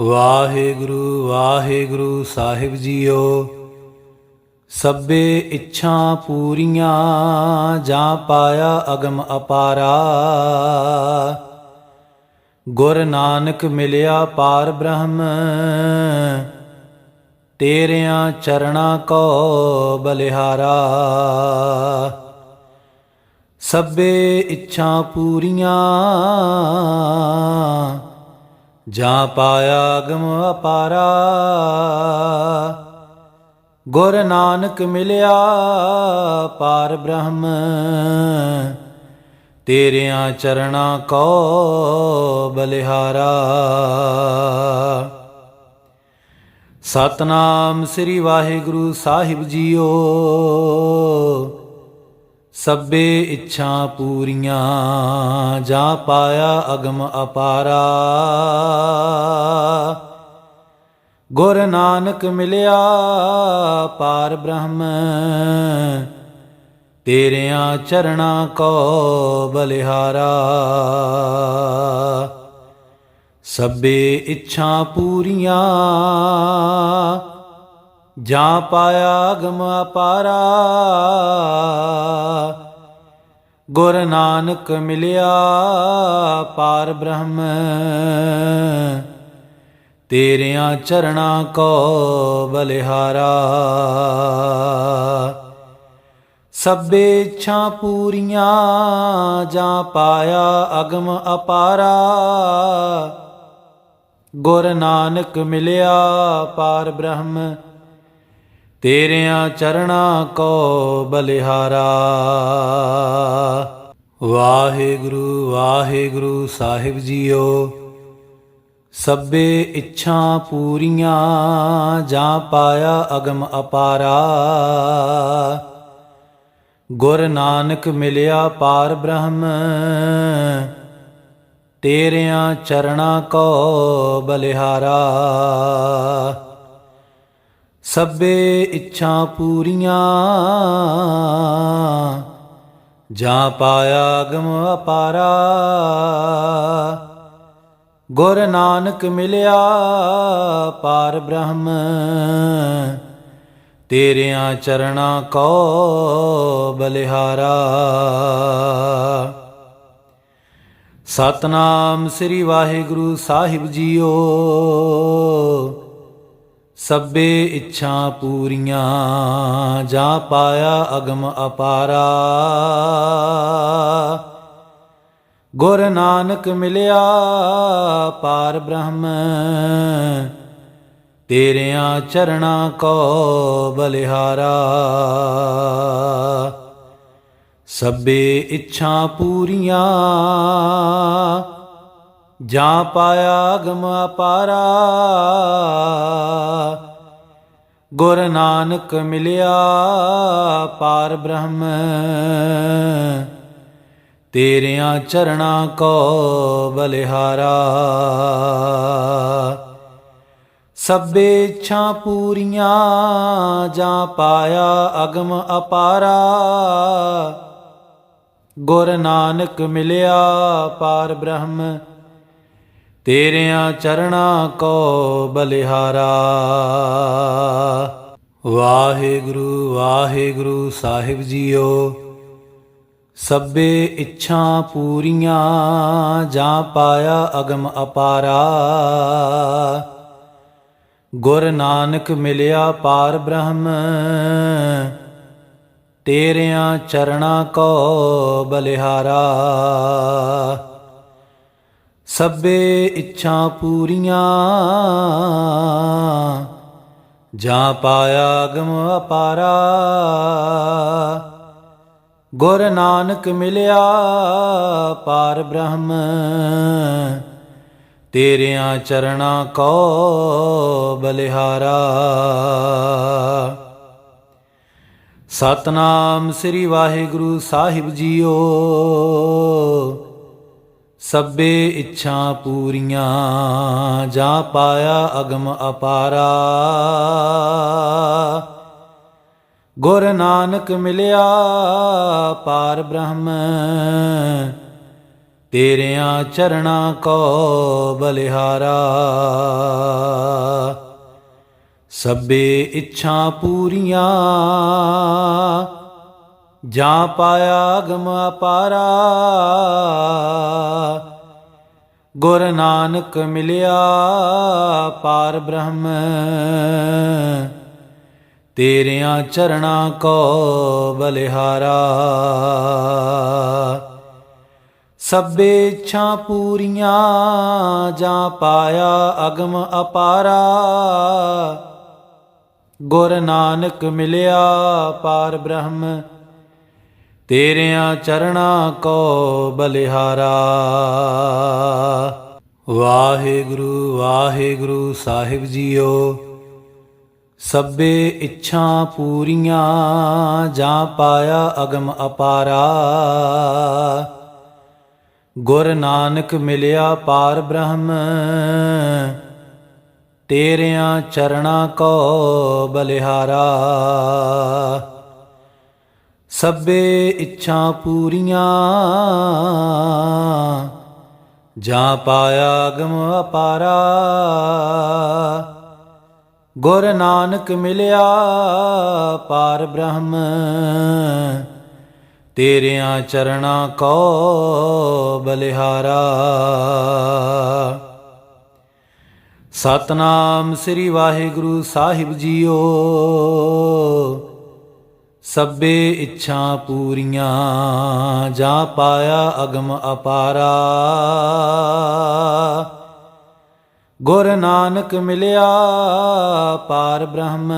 ਵਾਹਿਗੁਰੂ ਵਾਹਿਗੁਰੂ ਸਾਹਿਬ ਜੀਓ, ਸਭੇ ਇੱਛਾ ਪੂਰੀਆਂ ਜਾਂ ਪਾਇਆ ਅਗਮ ਅਪਾਰਾ। ਗੁਰ ਨਾਨਕ ਮਿਲਿਆ ਪਾਰ ਬ੍ਰਹਮ, ਤੇਰਿਆਂ ਚਰਣਾ ਕੋ ਬਲਿਹਾਰਾ। ਸਭੇ ਇੱਛਾ ਪੂਰੀਆਂ ਜਾਂ ਪਾਇਆ ਅਗਮ ਅਪਾਰਾ। ਗੁਰ ਨਾਨਕ ਮਿਲਿਆ, ਪਾਰ ਬ੍ਰਹਮ। ਤੇਰਿਆਂ ਚਰਣਾ ਕੋ ਬਲਿਹਾਰਾ। ਸਤਨਾਮ ਸ੍ਰੀ ਵਾਹਿਗੁਰੂ ਸਾਹਿਬ ਜੀਓ। ਸਭੇ ਇੱਛਾ ਪੂਰੀਆਂ, ਜਾਂ ਪਾਇਆ ਅਗਮ ਅਪਾਰਾ। ਗੁਰ ਨਾਨਕ ਮਿਲਿਆ, ਪਾਰ ਬ੍ਰਹਮ, ਤੇਰਿਆਂ ਚਰਣਾ ਕੋ ਬਲਿਹਾਰਾ। ਸਭੇ ਇੱਛਾ ਪੂਰੀਆਂ ਜਾਂ ਪਾਇਆ ਅਗਮ ਅਪਾਰਾ। ਗੁਰ ਨਾਨਕ ਮਿਲਿਆ ਪਾਰ ਬ੍ਰਹਮ। ਤੇਰਿਆਂ ਚਰਣਾ ਕੋ ਬਲਿਹਾਰਾ। ਸਭੇ ਇੱਛਾ ਪੂਰੀਆਂ ਜਾਂ ਪਾਇਆ ਅਗਮ ਅਪਾਰਾ। ਗੁਰ ਨਾਨਕ ਮਿਲਿਆ ਪਾਰ ਬ੍ਰਹਮ। ਤੇਰਿਆਂ ਚਰਣਾ ਕੋ ਬਲਿਹਾਰਾ। ਵਾਹਿਗੁਰੂ ਵਾਹਿਗੁਰੂ ਸਾਹਿਬ ਜੀਓ, ਸਭੇ ਇੱਛਾ ਪੂਰੀਆਂ ਜਾਂ ਪਾਇਆ ਅਗਮ ਅਪਾਰਾ। ਗੁਰ ਨਾਨਕ ਮਿਲਿਆ ਪਾਰ ਬ੍ਰਹਮ, ਤੇਰਿਆਂ ਚਰਣਾ ਕੋ ਬਲਿਹਾਰਾ। ਸਭੇ ਇੱਛਾ ਪੂਰੀਆਂ। ਜਾਂ ਪਾਇਆ ਅਗਮ ਅਪਾਰਾ। ਗੁਰ ਨਾਨਕ ਮਿਲਿਆ ਪਾਰ ਬ੍ਰਹਮ। ਤੇਰਿਆਂ ਚਰਣਾ ਕੋ ਬਲਿਹਾਰਾ। ਸਤਨਾਮ ਸ੍ਰੀ ਵਾਹਿਗੁਰੂ ਸਾਹਿਬ ਜੀਓ। ਸਭੇ ਇੱਛਾ ਪੂਰੀਆਂ, ਜਾਂ ਪਾਇਆ ਅਗਮ ਅਪਾਰਾ। ਗੁਰ ਨਾਨਕ ਮਿਲਿਆ, ਪਾਰ ਬ੍ਰਹਮ, ਤੇਰਿਆਂ ਚਰਣਾ ਕੋ ਬਲਿਹਾਰਾ। ਸਭੇ ਇੱਛਾ ਪੂਰੀਆਂ ਜਾਂ ਪਾਇਆ ਅਗਮ ਅਪਾਰਾ। ਗੁਰ ਨਾਨਕ ਮਿਲਿਆ ਪਾਰ ਬ੍ਰਹਮ। ਤੇਰਿਆਂ ਚਰਣਾ ਕੋ ਬਲਿਹਾਰਾ। ਸਭੇ ਇੱਛਾ ਪੂਰੀਆਂ ਜਾਂ ਪਾਇਆ ਅਗਮ ਅਪਾਰਾ। ਗੁਰ ਨਾਨਕ ਮਿਲਿਆ ਪਾਰ ਬ੍ਰਹਮ। ਤੇਰਿਆਂ ਚਰਣਾ ਕੋ ਬਲਿਹਾਰਾ। ਵਾਹਿਗੁਰੂ ਵਾਹਿਗੁਰੂ ਸਾਹਿਬ ਜੀਓ, ਸਭੇ ਇੱਛਾ ਪੂਰੀਆਂ ਜਾਂ ਪਾਇਆ ਅਗਮ ਅਪਾਰਾ। ਗੁਰ ਨਾਨਕ ਮਿਲਿਆ ਪਾਰ ਬ੍ਰਹਮ, ਤੇਰਿਆਂ ਚਰਣਾ ਕੋ ਬਲਿਹਾਰਾ। ਸਭੇ ਇੱਛਾ ਪੂਰੀਆਂ। ਜਾਂ ਪਾਇਆ ਅਗਮ ਅਪਾਰਾ। ਗੁਰ ਨਾਨਕ ਮਿਲਿਆ ਪਾਰ ਬ੍ਰਹਮ। ਤੇਰਿਆਂ ਚਰਣਾ ਕੋ ਬਲਿਹਾਰਾ। ਸਤਨਾਮ ਸ੍ਰੀ ਵਾਹਿਗੁਰੂ ਸਾਹਿਬ ਜੀਓ। ਸਭੇ ਇੱਛਾ ਪੂਰੀਆਂ, ਜਾਂ ਪਾਇਆ ਅਗਮ ਅਪਾਰਾ। ਗੁਰ ਨਾਨਕ ਮਿਲਿਆ, ਪਾਰ ਬ੍ਰਹਮ, ਤੇਰਿਆਂ ਚਰਣਾ ਕੋ ਬਲਿਹਾਰਾ। ਸਭੇ ਇੱਛਾ ਪੂਰੀਆਂ ਜਾਂ ਪਾਇਆ ਗਮ ਅਪਾਰਾ। ਗੁਰ ਨਾਨਕ ਮਿਲਿਆ ਪਾਰ ਬ੍ਰਹਮ। ਤੇਰਿਆਂ ਚਰਣਾ ਕੋ ਬਲਿਹਾਰਾ। ਸਭੇ ਇੱਛਾ ਪੂਰੀਆਂ ਜਾਂ ਪਾਇਆ ਅਗਮ ਅਪਾਰਾ। ਗੁਰ ਨਾਨਕ ਮਿਲਿਆ ਪਾਰ ਬ੍ਰਹਮ। ਤੇਰਿਆਂ ਚਰਣਾ ਕੋ ਬਲਿਹਾਰਾ। ਵਾਹਿਗੁਰੂ ਵਾਹਿਗੁਰੂ ਸਾਹਿਬ ਜੀਓ, ਸਭੇ ਇੱਛਾ ਪੂਰੀਆਂ ਜਾਂ ਪਾਇਆ ਅਗਮ ਅਪਾਰਾ। ਗੁਰ ਨਾਨਕ ਮਿਲਿਆ ਪਾਰ ਬ੍ਰਹਮ, ਤੇਰਿਆਂ ਚਰਣਾ ਕੋ ਬਲਿਹਾਰਾ। ਸਭੇ ਇੱਛਾ ਪੂਰੀਆਂ। ਜਾਂ ਪਾਇਆ ਗਮ ਅਪਾਰਾ। ਗੁਰ ਨਾਨਕ ਮਿਲਿਆ ਪਾਰ ਬ੍ਰਹਮ। ਤੇਰਿਆਂ ਚਰਣਾ ਕੋ ਬਲਿਹਾਰਾ। ਸਤਨਾਮ ਸ੍ਰੀ ਵਾਹਿਗੁਰੂ ਸਾਹਿਬ ਜੀਓ। ਸਭੇ ਇੱਛਾ ਪੂਰੀਆਂ, ਜਾਂ ਪਾਇਆ ਅਗਮ ਅਪਾਰਾ। ਗੁਰ ਨਾਨਕ ਮਿਲਿਆ, ਪਾਰ ਬ੍ਰਹਮ,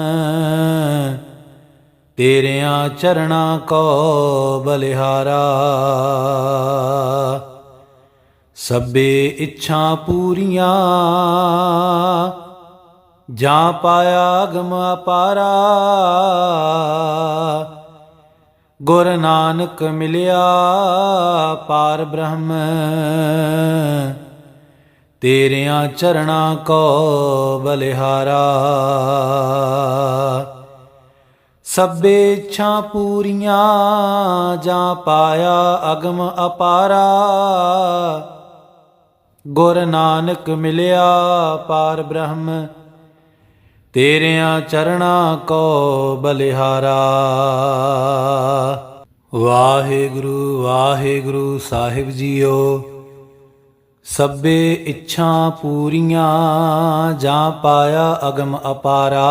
ਤੇਰਿਆਂ ਚਰਣਾ ਕੋ ਬਲਿਹਾਰਾ। ਸਭੇ ਇੱਛਾ ਪੂਰੀਆਂ ਜਾਂ ਪਾਇਆ ਗਮ ਅਪਾਰਾ। ਗੁਰ ਨਾਨਕ ਮਿਲਿਆ ਪਾਰ ਬ੍ਰਹਮ। ਤੇਰਿਆਂ ਚਰਣਾ ਕੋ ਬਲਿਹਾਰਾ। ਸਭੇ ਇੱਛਾ ਪੂਰੀਆਂ ਜਾਂ ਪਾਇਆ ਅਗਮ ਅਪਾਰਾ। ਗੁਰ ਨਾਨਕ ਮਿਲਿਆ ਪਾਰ ਬ੍ਰਹਮ। ਤੇਰਿਆਂ ਚਰਣਾ ਕੋ ਬਲਿਹਾਰਾ। ਵਾਹਿਗੁਰੂ ਵਾਹਿਗੁਰੂ ਸਾਹਿਬ ਜੀਓ, ਸਭੇ ਇੱਛਾ ਪੂਰੀਆਂ ਜਾਂ ਪਾਇਆ ਅਗਮ ਅਪਾਰਾ।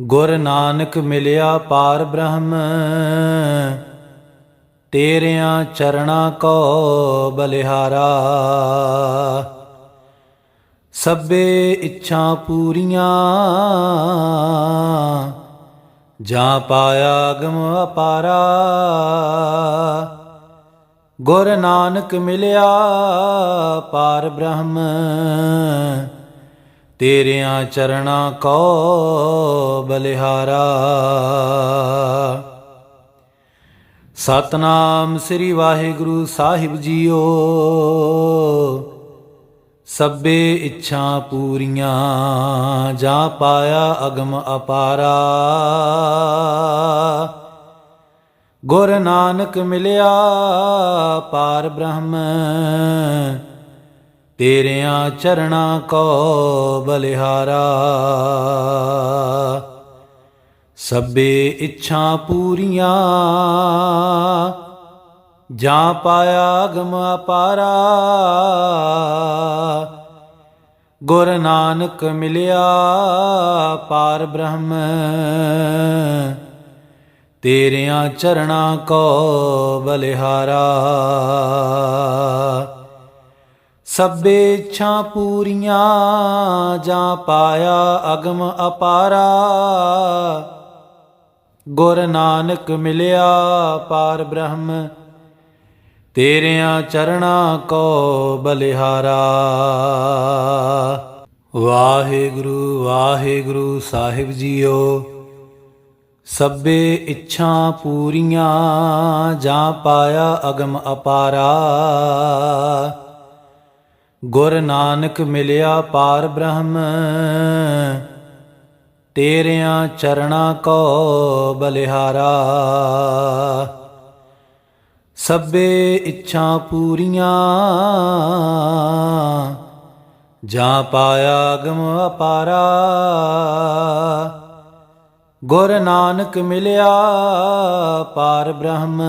ਗੁਰ ਨਾਨਕ ਮਿਲਿਆ ਪਾਰ ਬ੍ਰਹਮ, ਤੇਰਿਆਂ ਚਰਣਾ ਕੋ ਬਲਿਹਾਰਾ। ਸਭੇ ਇੱਛਾ ਪੂਰੀਆਂ। ਜਾਂ ਪਾਇਆ ਗਮ ਅਪਾਰਾ। ਗੁਰ ਨਾਨਕ ਮਿਲਿਆ ਪਾਰ ਬ੍ਰਹਮ। ਤੇਰਿਆਂ ਚਰਣਾ ਕੋ ਬਲਿਹਾਰਾ। ਸਤਨਾਮ ਸ੍ਰੀ ਵਾਹਿਗੁਰੂ ਸਾਹਿਬ ਜੀਓ। ਸਭੇ ਇੱਛਾ ਪੂਰੀਆਂ, ਜਾਂ ਪਾਇਆ ਅਗਮ ਅਪਾਰਾ। ਗੁਰ ਨਾਨਕ ਮਿਲਿਆ, ਪਾਰ ਬ੍ਰਹਮ। ਤੇਰਿਆਂ ਚਰਣਾ ਕੋ ਬਲਿਹਾਰਾ। ਸਭੇ ਇੱਛਾ ਪੂਰੀਆਂ ਜਾਂ ਪਾਇਆ ਅਗਮ ਅਪਾਰਾ। ਗੁਰ ਨਾਨਕ ਮਿਲਿਆ ਪਾਰ ਬ੍ਰਹਮ। ਤੇਰਿਆਂ ਚਰਣਾ ਕੋ ਬਲਿਹਾਰਾ। ਸਭੇ ਇੱਛਾ ਪੂਰੀਆਂ ਜਾਂ ਪਾਇਆ ਅਗਮ ਅਪਾਰਾ। ਗੁਰ ਨਾਨਕ ਮਿਲਿਆ ਪਾਰ ਬ੍ਰਹਮ। ਤੇਰਿਆਂ ਚਰਣਾ ਕੋ ਬਲਿਹਾਰਾ। ਵਾਹਿਗੁਰੂ ਵਾਹਿਗੁਰੂ ਸਾਹਿਬ ਜੀਓ, ਸਭੇ ਇੱਛਾ ਪੂਰੀਆਂ ਜਾਂ ਪਾਇਆ ਅਗਮ ਅਪਾਰਾ। ਗੁਰ ਨਾਨਕ ਮਿਲਿਆ ਪਾਰ ਬ੍ਰਹਮ, ਤੇਰਿਆਂ ਚਰਣਾ ਕੋ ਬਲਿਹਾਰਾ। ਸਭੇ ਇੱਛਾ ਪੂਰੀਆਂ। ਜਾਂ ਪਾਇਆ ਗਮ ਅਪਾਰਾ। ਗੁਰ ਨਾਨਕ ਮਿਲਿਆ ਪਾਰ ਬ੍ਰਹਮ।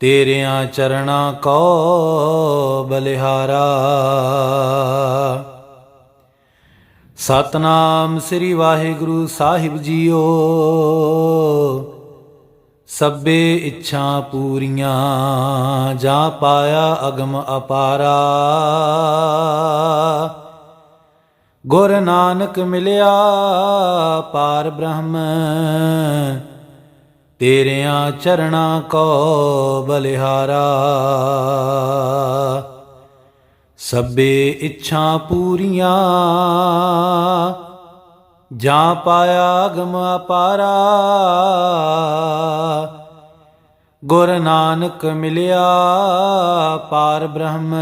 ਤੇਰਿਆਂ ਚਰਣਾ ਕੋ ਬਲਿਹਾਰਾ। ਸਤਨਾਮ ਸ੍ਰੀ ਵਾਹਿਗੁਰੂ ਸਾਹਿਬ ਜੀਓ। ਸਭੇ ਇੱਛਾ ਪੂਰੀਆਂ, ਜਾਂ ਪਾਇਆ ਅਗਮ ਅਪਾਰਾ। ਗੁਰ ਨਾਨਕ ਮਿਲਿਆ, ਪਾਰ ਬ੍ਰਹਮ, ਤੇਰਿਆਂ ਚਰਣਾ ਕੋ ਬਲਿਹਾਰਾ। ਸਭੇ ਇੱਛਾ ਪੂਰੀਆਂ ਜਾਂ ਪਾਇਆ ਗਮ ਅਪਾਰਾ। ਗੁਰ ਨਾਨਕ ਮਿਲਿਆ ਪਾਰ ਬ੍ਰਹਮ।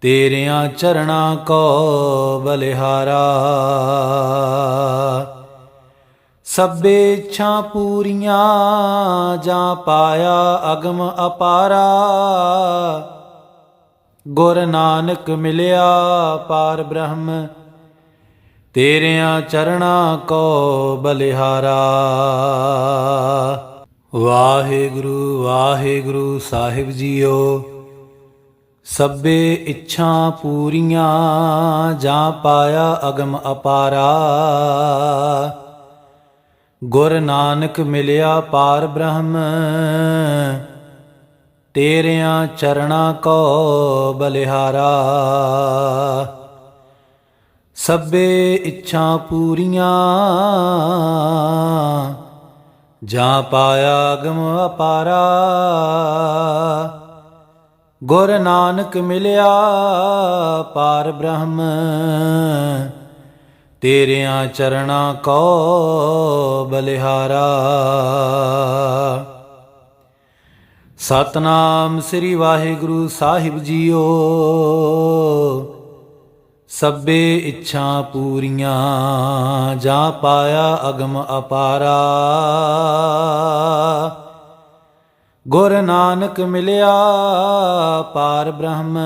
ਤੇਰਿਆਂ ਚਰਣਾ ਕੋ ਬਲਿਹਾਰਾ। ਸਭੇ ਇੱਛਾ ਪੂਰੀਆਂ ਜਾਂ ਪਾਇਆ ਅਗਮ ਅਪਾਰਾ। ਗੁਰ ਨਾਨਕ ਮਿਲਿਆ ਪਾਰ ਬ੍ਰਹਮ। ਤੇਰਿਆਂ ਚਰਣਾ ਕੋ ਬਲਿਹਾਰਾ। ਵਾਹਿਗੁਰੂ ਵਾਹਿਗੁਰੂ ਸਾਹਿਬ ਜੀਓ, ਸਭੇ ਇੱਛਾ ਪੂਰੀਆਂ ਜਾਂ ਪਾਇਆ ਅਗਮ ਅਪਾਰਾ। ਗੁਰ ਨਾਨਕ ਮਿਲਿਆ ਪਾਰ ਬ੍ਰਹਮ, ਤੇਰਿਆਂ ਚਰਣਾ ਕੋ ਬਲਿਹਾਰਾ। ਸਭੇ ਇੱਛਾ ਪੂਰੀਆਂ। ਜਾਂ ਪਾਇਆ ਗਮ ਅਪਾਰਾ। ਗੁਰ ਨਾਨਕ ਮਿਲਿਆ ਪਾਰ ਬ੍ਰਹਮ। ਤੇਰਿਆਂ ਚਰਣਾ ਕੋ ਬਲਿਹਾਰਾ। ਸਤਨਾਮ ਸ੍ਰੀ ਵਾਹਿਗੁਰੂ ਸਾਹਿਬ ਜੀਓ। ਸਭੇ ਇੱਛਾ ਪੂਰੀਆਂ, ਜਾਂ ਪਾਇਆ ਅਗਮ ਅਪਾਰਾ। ਗੁਰ ਨਾਨਕ ਮਿਲਿਆ, ਪਾਰ ਬ੍ਰਹਮ,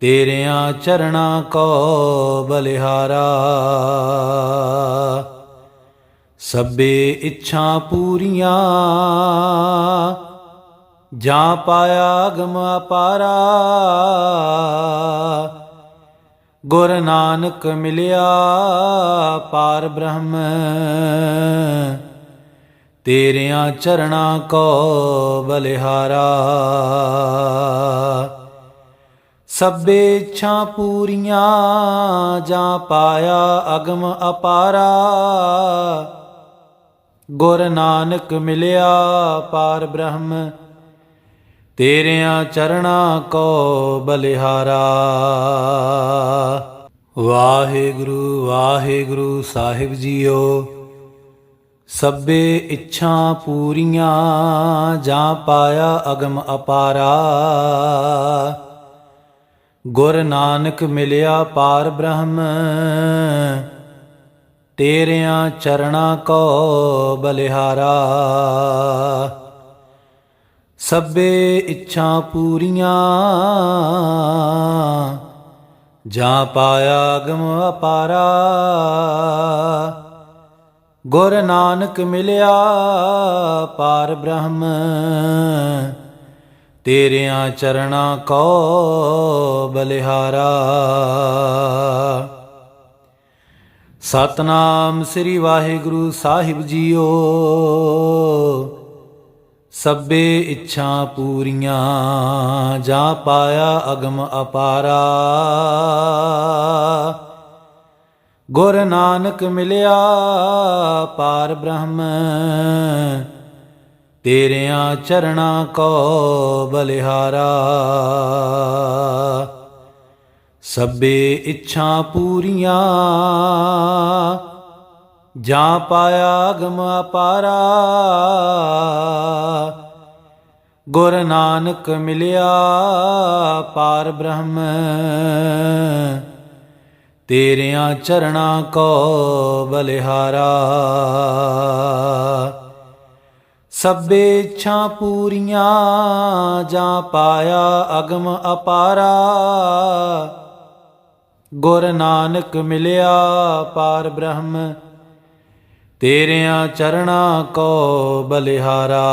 ਤੇਰਿਆਂ ਚਰਣਾ ਕੋ ਬਲਿਹਾਰਾ। ਸਭੇ ਇੱਛਾ ਪੂਰੀਆਂ ਜਾਂ ਪਾਇਆ ਅਗਮ ਅਪਾਰਾ। ਗੁਰ ਨਾਨਕ ਮਿਲਿਆ ਪਾਰ ਬ੍ਰਹਮ। ਤੇਰਿਆਂ ਚਰਣਾ ਕੋ ਬਲਿਹਾਰਾ। ਸਭੇ ਇੱਛਾ ਪੂਰੀਆਂ ਜਾਂ ਪਾਇਆ ਅਗਮ ਅਪਾਰਾ। ਗੁਰ ਨਾਨਕ ਮਿਲਿਆ ਪਾਰ ਬ੍ਰਹਮ। ਤੇਰਿਆਂ ਚਰਣਾ ਕੋ ਬਲਿਹਾਰਾ। ਵਾਹਿਗੁਰੂ ਵਾਹਿਗੁਰੂ ਸਾਹਿਬ ਜੀਓ, ਸਭੇ ਇੱਛਾ ਪੂਰੀਆਂ ਜਾਂ ਪਾਇਆ ਅਗਮ ਅਪਾਰਾ। ਗੁਰ ਨਾਨਕ ਮਿਲਿਆ ਪਾਰ ਬ੍ਰਹਮ, ਤੇਰਿਆਂ ਚਰਣਾ ਕੋ ਬਲਿਹਾਰਾ। ਸਭੇ ਇੱਛਾ ਪੂਰੀਆਂ। ਜਾਂ ਪਾਇਆ ਗਮ ਅਪਾਰਾ। ਗੁਰ ਨਾਨਕ ਮਿਲਿਆ ਪਾਰ ਬ੍ਰਹਮ। ਤੇਰਿਆਂ ਚਰਣਾ ਕੋ ਬਲਿਹਾਰਾ। ਸਤਨਾਮ ਸ੍ਰੀ ਵਾਹਿਗੁਰੂ ਸਾਹਿਬ ਜੀਓ। ਸਭੇ ਇੱਛਾ ਪੂਰੀਆਂ, ਜਾਂ ਪਾਇਆ ਅਗਮ ਅਪਾਰਾ। ਗੁਰ ਨਾਨਕ ਮਿਲਿਆ, ਪਾਰ ਬ੍ਰਹਮ, ਤੇਰਿਆਂ ਚਰਣਾ ਕੋ ਬਲਿਹਾਰਾ। ਸਭੇ ਇੱਛਾ ਪੂਰੀਆਂ ਜਾਂ ਪਾਇਆ ਗਮ ਅਪਾਰਾ। ਗੁਰ ਨਾਨਕ ਮਿਲਿਆ ਪਾਰ ਬ੍ਰਹਮ। ਤੇਰਿਆਂ ਚਰਣਾ ਕੋ ਬਲਿਹਾਰਾ। ਸਭੇ ਇੱਛਾ ਪੂਰੀਆਂ ਜਾਂ ਪਾਇਆ ਅਗਮ ਅਪਾਰਾ। ਗੁਰ ਨਾਨਕ ਮਿਲਿਆ ਪਾਰ ਬ੍ਰਹਮ। ਤੇਰਿਆਂ ਚਰਣਾ ਕੋ ਬਲਿਹਾਰਾ।